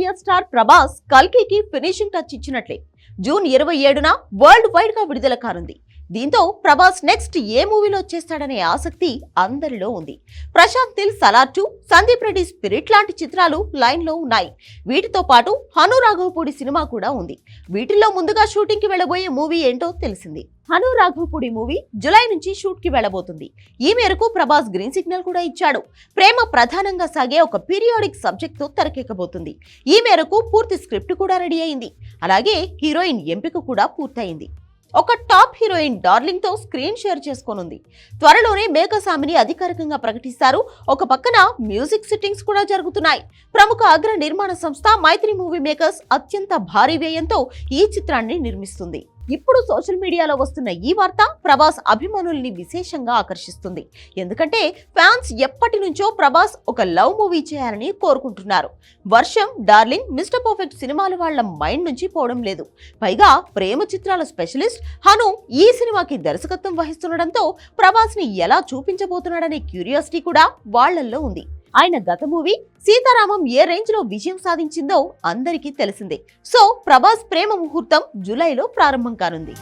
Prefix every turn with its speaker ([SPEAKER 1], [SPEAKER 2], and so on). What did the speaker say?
[SPEAKER 1] India star Prabhas కల్కికి finishing touch ఇచ్చినట్లే. June ఇరవై ఏడున వరల్డ్ వైడ్గా విడుదల కానుంది. దీంతో ప్రభాస్ నెక్స్ట్ ఏ మూవీలో చేస్తాడనే ఆసక్తి అందరిలో ఉంది. ప్రశాంత్ తిల్ సలార్ టూ సందీప్ రెడ్డి స్పిరిట్ లాంటి చిత్రాలు లైన్లో ఉన్నాయి. వీటితో పాటు హను రాఘవపూడి సినిమా కూడా ఉంది. వీటిల్లో ముందుగా షూటింగ్కి వెళ్ళబోయే మూవీ ఏంటో తెలిసింది. హను రాఘవపూడి మూవీ జులై నుంచి షూట్కి వెళ్ళబోతుంది. ఈ మేరకు ప్రభాస్ గ్రీన్ సిగ్నల్ కూడా ఇచ్చాడు. ప్రేమ ప్రధానంగా సాగే ఒక పీరియాడిక్ సబ్జెక్ట్తో తెరకెక్కబోతుంది. ఈ మేరకు పూర్తి స్క్రిప్ట్ కూడా రెడీ అయింది. అలాగే హీరోయిన్ ఎంపిక కూడా పూర్తయింది. ఒక టాప్ హీరోయిన్ డార్లింగ్తో స్క్రీన్ షేర్ చేసుకోనుంది. త్వరలోనే మేఘసామిని అధికారికంగా ప్రకటిస్తారు. ఒక పక్కన మ్యూజిక్ సిట్టింగ్స్ కూడా జరుగుతున్నాయి. ప్రముఖ అగ్ర నిర్మాణ సంస్థ మైత్రి మూవీ మేకర్స్ అత్యంత భారీ వ్యయంతో ఈ చిత్రాన్ని నిర్మిస్తుంది. ఇప్పుడు సోషల్ మీడియాలో వస్తున్న ఈ వార్త ప్రభాస్ అభిమానుల్ని విశేషంగా ఆకర్షిస్తుంది. ఎందుకంటే ఫ్యాన్స్ ఎప్పటి నుంచో ప్రభాస్ ఒక లవ్ మూవీ చేయాలని కోరుకుంటున్నారు. వర్షం డార్లింగ్ మిస్టర్ పర్ఫెక్ట్ సినిమాలు వాళ్ళ మైండ్ నుంచి పోవడం లేదు. పైగా ప్రేమ చిత్రాల స్పెషలిస్ట్ హను ఈ సినిమాకి దర్శకత్వం వహిస్తుండడంతో ప్రభాస్ని ఎలా చూపించబోతున్నాడనే క్యూరియాసిటీ కూడా వాళ్ళల్లో ఉంది. ఆయన గత మూవీ సీతారామం ఏ రేంజ్లో విజయం సాధించిందో అందరికీ తెలిసిందే. సో ప్రభాస్ ప్రేమ ముహూర్తం జూలైలో ప్రారంభం కానుంది.